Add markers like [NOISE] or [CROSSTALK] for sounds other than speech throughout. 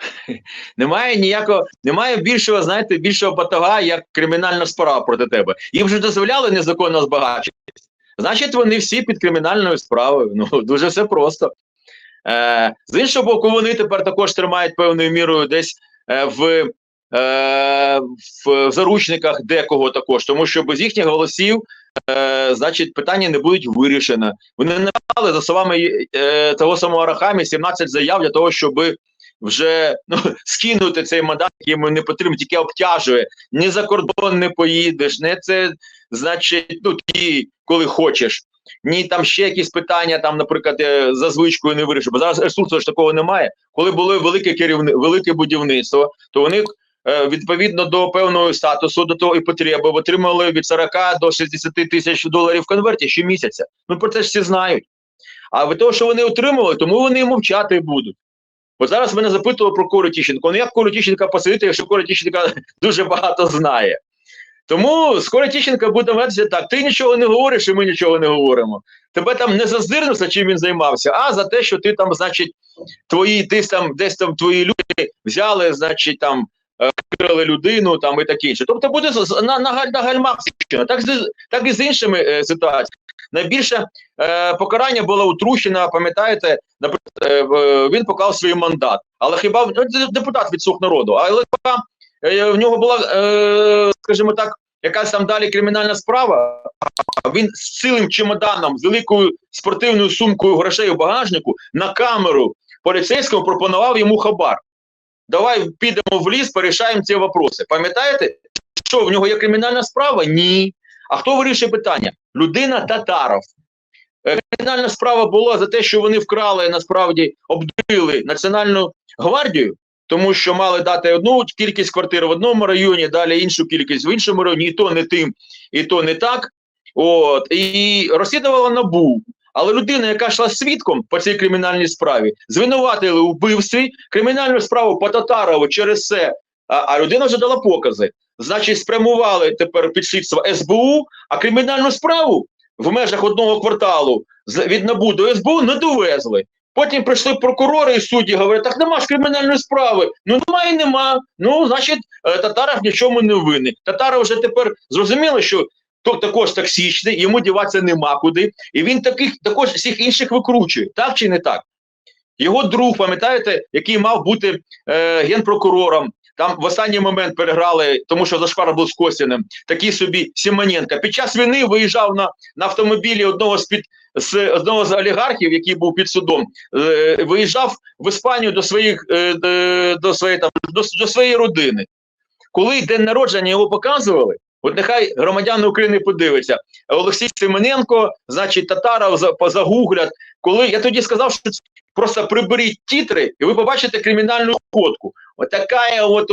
[LAUGHS] Немає ніякого, немає більшого, знаєте, більшого батога, як кримінальна справа проти тебе. Їм вже дозволяли незаконно збагачуватися. Значить, вони всі під кримінальною справою. Ну, [LAUGHS] дуже все просто. Е, з іншого боку, вони тепер також тримають певною мірою десь е, в, е, в заручниках декого також, тому що без їхніх голосів, е, значить, питання не будуть вирішено. Вони написали за словами е, того самого Арахамі 17 заяв для того, щоб вже ну, [LAUGHS] скинути цей мандат, який йому не потрібен, тільки обтяжує. Ні за кордон не поїдеш, не це, значить, ну ті, коли хочеш. Ні, там ще якісь питання, там, наприклад, е, за звичкою не вирішив. Бо зараз ресурсу ж такого немає. Коли було велике керівни... велике будівництво, то вони е, відповідно до певного статусу, до того і потреби отримали від 40 до 60 тисяч доларів в конверті щомісяця. Ну про це ж всі знають. А від того, що вони отримали, тому вони мовчати будуть. Бо зараз мене запитували про Кору Тіщенко. Ну як Кору Тіщенка посадити, якщо Кора Тіщенка [LAUGHS] дуже багато знає. Тому скоро Тіщенка буде вестися так: ти нічого не говориш, і ми нічого не говоримо. Тебе там не за здирництво, чим він займався, а за те, що ти там, значить, твої десь там, десь там твої люди взяли, значить, там викрали людину там і таке інше. Тобто буде на, на, на гальмах. Так, так і з іншими е, ситуаціями. Найбільше е, покарання було утрущено, пам'ятаєте, наприклад, е, він поклав свій мандат. Але хіба ну, депутат від слуг народу, але е, в нього була, е, скажімо так, якась там далі кримінальна справа. Він з цілим чемоданом, з великою спортивною сумкою грошей у багажнику на камеру поліцейському пропонував йому хабар. Давай підемо в ліс, порішаємо ці вопроси. Пам'ятаєте, що в нього є кримінальна справа? Ні. А хто вирішує питання? Людина Татаров. Е, Кримінальна справа була за те, що вони вкрали, насправді обдурили Національну гвардію, тому що мали дати одну кількість квартир в одному районі, далі іншу кількість в іншому районі, і то не тим, і то не так. От і розслідувала набу. Але людина, яка йшла свідком по цій кримінальній справі, звинуватили у вбивстві кримінальну справу по Татарову через це. А, а людина вже дала покази. Значить, спрямували тепер підслідство СБУ, а кримінальну справу в межах одного кварталу від НАБУ до СБУ не довезли. Потім прийшли прокурори і судді, говорять, так нема ж кримінальної справи. Ну немає нема. Ну, значить, е, Татаров в нічому не винний. Татаров вже тепер зрозуміло, що то також токсичний, йому діватися нема куди. І він таких також всіх інших викручує, так чи не так? Його друг, пам'ятаєте, який мав бути е, генпрокурором, там в останній момент переграли, тому що Зашквар був з Костяним, такий собі Сімоненко. Під час війни виїжджав на, на автомобілі одного з під з одного з олігархів, який був під судом, е, виїжджав в Іспанію до своїх е, до своєї там до, до своєї родини. Коли день народження його показували, от нехай громадяни України подивляться. Олексій Семененко, значить, Татаров за- позагуглять. Коли я тоді сказав, що просто приберіть тітри, і ви побачите кримінальну фотку. От така от,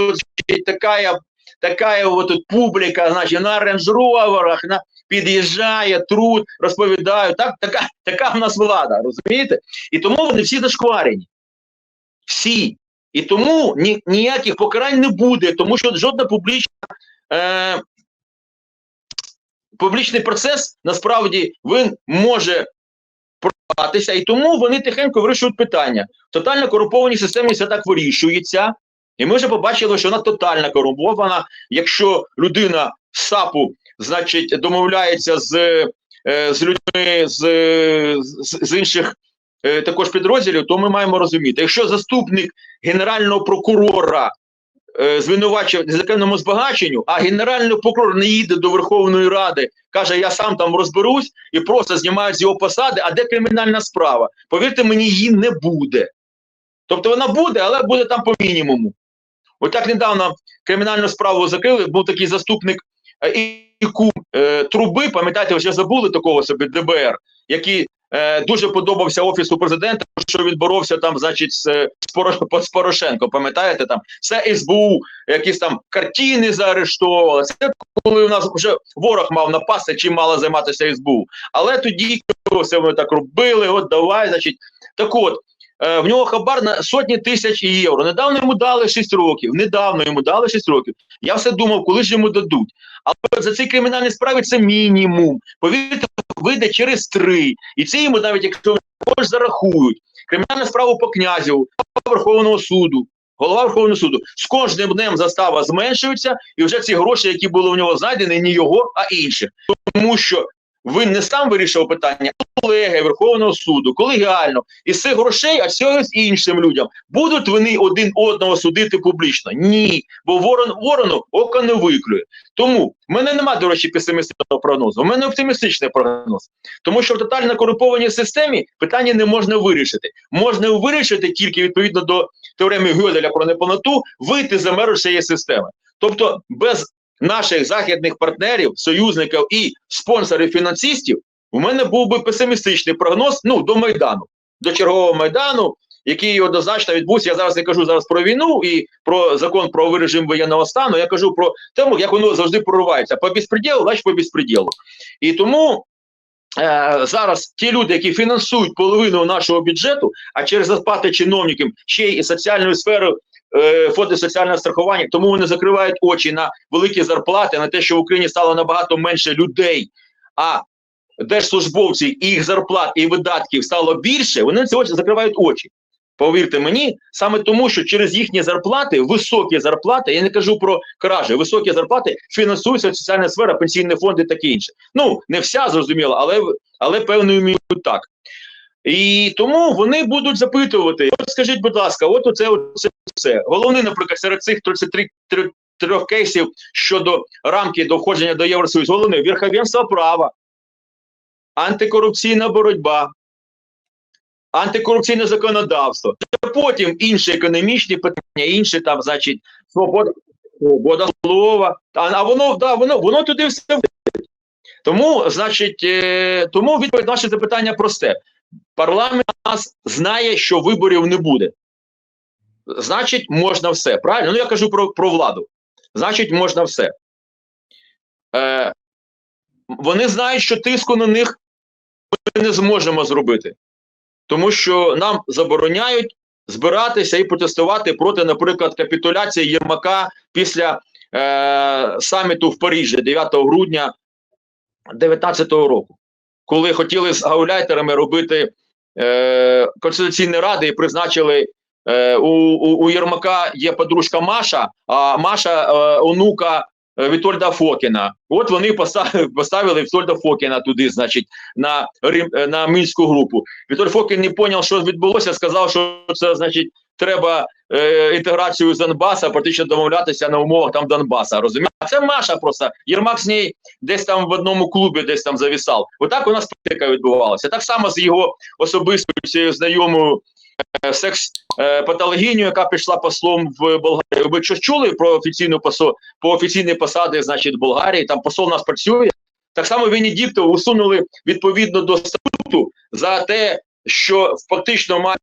така, така от, публіка, значить, на рейндж-роверах, на під'їжджає, труд, розповідають. Так, така, така в нас влада, розумієте? І тому вони всі зашкварені. Всі. І тому ні, ніяких покарань не буде, тому що жодна публічна. Е, Публічний процес насправді він може програтися, і тому вони тихенько вирішують питання. Тотально корумповані системі все так вирішується. І ми вже побачили, що вона тотально корумпована. Якщо людина з САПу, значить, домовляється з, е, з людьми з, з, з інших е, також підрозділів, то ми маємо розуміти, якщо заступник генерального прокурора звинувачує в незаконному збагаченню, а генеральний прокурор не їде до Верховної Ради, каже, я сам там розберусь і просто знімають з його посади, а де кримінальна справа? Повірте мені, її не буде. Тобто вона буде, але буде там по мінімуму. От так недавно кримінальну справу закрили, був такий заступник е, і е, труби, пам'ятаєте, вже забули такого собі ДБР, який е, дуже подобався офісу президента, що він боровся там, значить, з, з, Порошенко. Пам'ятаєте, там все СБУ, якісь там картини заарештовували. Це коли у нас вже ворог мав напасти, чим мала займатися СБУ. Але тоді все вони так робили. От давай, значить, так от. е, В нього хабар на сотні тисяч євро. Недавно йому дали 6 років. Недавно йому дали 6 років. Я все думав, коли ж йому дадуть. Але за ці кримінальні справи це мінімум. Повірте, вийде через три. І це йому навіть якщо також зарахують. Кримінальну справу по князю, Верховного суду. Голова Верховного суду з кожним днем застава зменшується, і вже ці гроші, які були у нього знайдені, не його, а інших. Тому що він не сам вирішив питання, а колеги Верховного суду, колегіально, і з цих грошей, а цього з іншим людям. Будуть вони один одного судити публічно? Ні. Бо ворон ворону око не виклює. Тому в мене немає, до речі, песимістичного прогнозу. У мене оптимістичний прогноз. Тому що в тотально корумпованій системі питання не можна вирішити. Можна вирішити тільки відповідно до теореми Гьоделя про неповноту, вийти за меру цієї системи. Тобто, без наших західних партнерів, союзників і спонсорів фінансистів, у мене був би песимістичний прогноз ну, до Майдану, до чергового Майдану, який однозначно відбувся. Я зараз не кажу зараз про війну і про закон про режим воєнного стану. Я кажу про те, як воно завжди проривається. По безпреділу, значить по безпреділу. І тому е, зараз ті люди, які фінансують половину нашого бюджету, а через зарплати чиновникам ще й соціальну сферу. Е, Фонди соціального страхування, тому вони закривають очі на великі зарплати, на те, що в Україні стало набагато менше людей, а держслужбовців і їх зарплат і видатків стало більше. Вони ці очі закривають очі. Повірте мені, саме тому, що через їхні зарплати, високі зарплати, я не кажу про кражі, високі зарплати фінансується соціальна сфера, пенсійні фонди, таке інше. Ну не вся зрозуміло, але але певною мірою так. І тому вони будуть запитувати: от скажіть, будь ласка, от оце, оце все. Головне, наприклад, серед цих 33 три- трьох кейсів щодо рамки до входження до Євросоюзу, головне верховенство права, антикорупційна боротьба, антикорупційне законодавство, потім інші економічні питання, інші там, значить, свобода, свобода слова. А, а воно да, воно, воно туди все. Тому, значить, е, тому відповідь на наше запитання просте. Парламент нас знає, що виборів не буде. Значить, можна все. Правильно? Ну я кажу про, про владу. Значить, можна все. Е, вони знають, що тиску на них ми не зможемо зробити. Тому що нам забороняють збиратися і протестувати проти, наприклад, капітуляції Єрмака після е, саміту в Парижі 9 грудня 2019 року, коли хотіли з гауляйтерами робити е, Конституційні ради і призначили е, у, у, у Єрмака є подружка Маша, а Маша е, онука е, Вітольда Фокіна. От вони [LAUGHS] поставили, Вітольда Фокіна туди, значить, на на мінську групу. Вітоль Фокін не зрозумів, що відбулося, сказав, що це значить. Треба е, інтеграцію з Донбаса, практично домовлятися на умовах там Донбаса. Розумієте? Це Маша просто. Єрмак з нею десь там в одному клубі, десь там завісав. Отак у нас політика відбувалася. Так само з його особистою цією знайомою е, секс е, яка пішла послом в Болгарію. Ви щось чули про офіційну посо по офіційні посади, значить, Болгарії? Там посол у нас працює. Так само Венедіктов усунули відповідно до статуту за те, що фактично має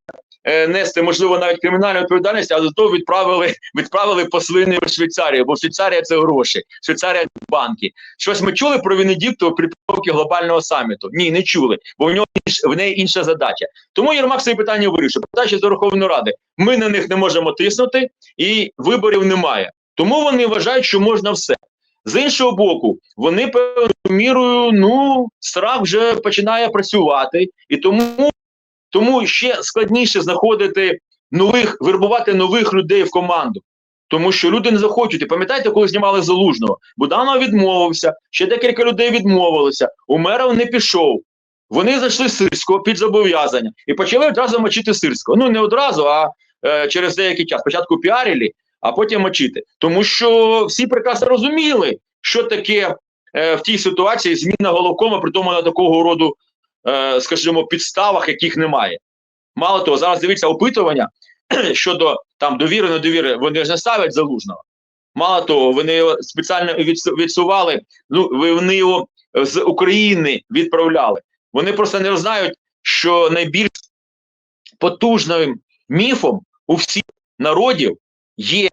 нести можливо навіть кримінальну відповідальність, але зато відправили відправили послини в Швейцарію, бо Швейцарія це гроші, Швейцарія це банки. Щось ми чули про Венедіктова при підготовці глобального саміту? Ні, не чули, бо в нього в неї інша задача. Тому Єрмак свої питання вирішив. Питання до Верховної Ради. Ми на них не можемо тиснути, і виборів немає. Тому вони вважають, що можна все. З іншого боку, вони певною мірою, ну, страх вже починає працювати, і тому, тому ще складніше знаходити нових, вербувати нових людей в команду. Тому що люди не захочуть. І пам'ятаєте, коли знімали залужного? Буданов відмовився, ще декілька людей відмовилися. Умеров не пішов. Вони зайшли сирського під зобов'язання і почали одразу мочити сирського. Ну не одразу, а е, через деякий час. Спочатку піарили, а потім мочити. Тому що всі прекрасно розуміли, що таке е, в тій ситуації зміна головкома, при тому на такого роду, скажімо, підставах, яких немає. Мало того, зараз дивіться опитування [CLEARS THROAT] щодо там довіри, недовіри, вони ж не ставлять залужного. Мало того, вони його спеціально відсували, ну вони його з України відправляли. Вони просто не знають, що найбільш потужним міфом у всіх народів є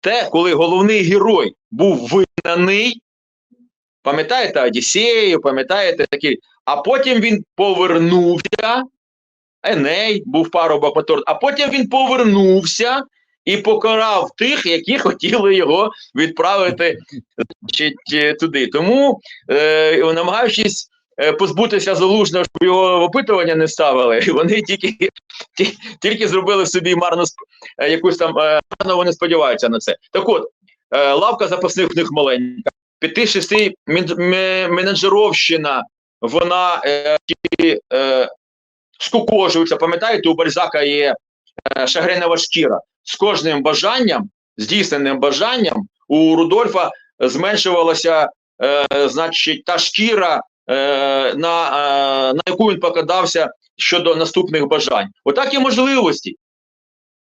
те, коли головний герой був вигнаний. Пам'ятаєте Одіссею, пам'ятаєте такі. А потім він повернувся. Еней був парубок мотор, а потім він повернувся і покарав тих, які хотіли його відправити значить, е, туди. Тому, е, намагаючись е, позбутися залужного, щоб його в опитування не ставили, [LAUGHS] вони тільки, ті- тільки зробили собі марну е, якусь там марно вони сподіваються на це. Так от, лавка запасних в них маленька. П'яти-шести мен- ме- менеджеровщина, вона е, е, скукожується. Пам'ятаєте, у Бальзака є е, шагренева шкіра. З кожним бажанням, здійсненим бажанням, у Рудольфа зменшувалася, е, значить, та шкіра, е, на, е, на яку він покладався щодо наступних бажань. Отак і можливості.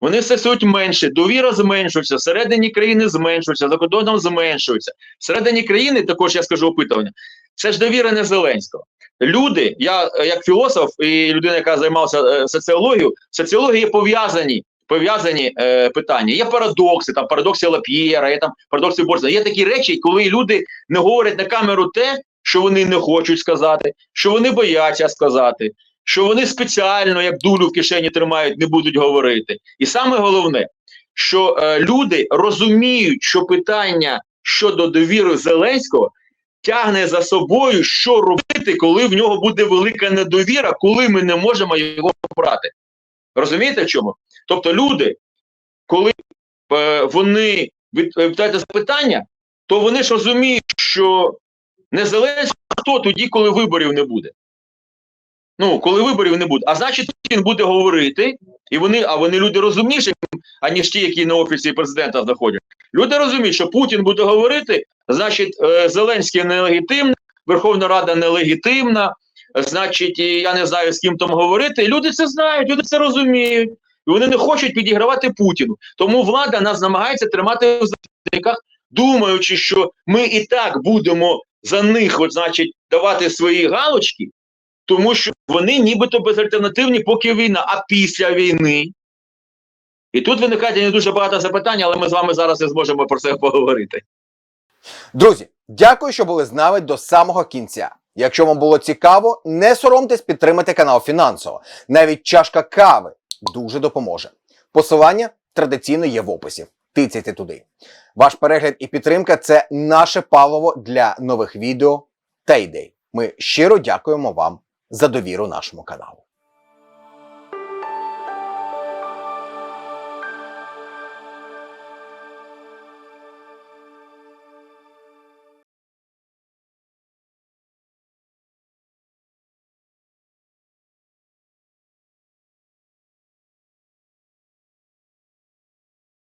Вони все стають менше, довіра зменшується, всередині країни зменшується, за кордоном зменшується. Всередині країни, також я скажу опитування, це ж довіра не Зеленського. Люди, я е, як філософ і людина, яка займалася е, соціологією, соціології пов'язані. Пов'язані е, питання. Є парадокси, там парадокси Лап'єра, є там парадокси Борза. Є такі речі, коли люди не говорять на камеру те, що вони не хочуть сказати, що вони бояться сказати, що вони спеціально, як дулю в кишені тримають, не будуть говорити. І саме головне, що е, люди розуміють, що питання щодо довіри Зеленського тягне за собою, що робити, коли в нього буде велика недовіра, коли ми не можемо його обрати. Розумієте чому? Тобто люди, коли е, вони відповідають запитання, то вони ж розуміють, що не Зеленський а хто тоді, коли виборів не буде. Ну, коли виборів не буде. А значить, він буде говорити, і вони, а вони люди розумніші, аніж ті, які на офісі президента знаходять. Люди розуміють, що Путін буде говорити, значить, е, Зеленський нелегітимний, Верховна Рада нелегітимна, значить, я не знаю, з ким там говорити. Люди це знають, люди це розуміють. І вони не хочуть підігравати Путіну. Тому влада нас намагається тримати в затиках, думаючи, що ми і так будемо за них, от, значить, давати свої галочки, тому що вони нібито безальтернативні, поки війна, а після війни. І тут виникає не дуже багато запитань, але ми з вами зараз не зможемо про це поговорити. Друзі, дякую, що були з нами до самого кінця. Якщо вам було цікаво, не соромтесь підтримати канал фінансово. Навіть чашка кави дуже допоможе. Посилання традиційно є в описі. Тицяйте туди. Ваш перегляд і підтримка це наше паливо для нових відео та ідей. Ми щиро дякуємо вам за довіру нашому каналу.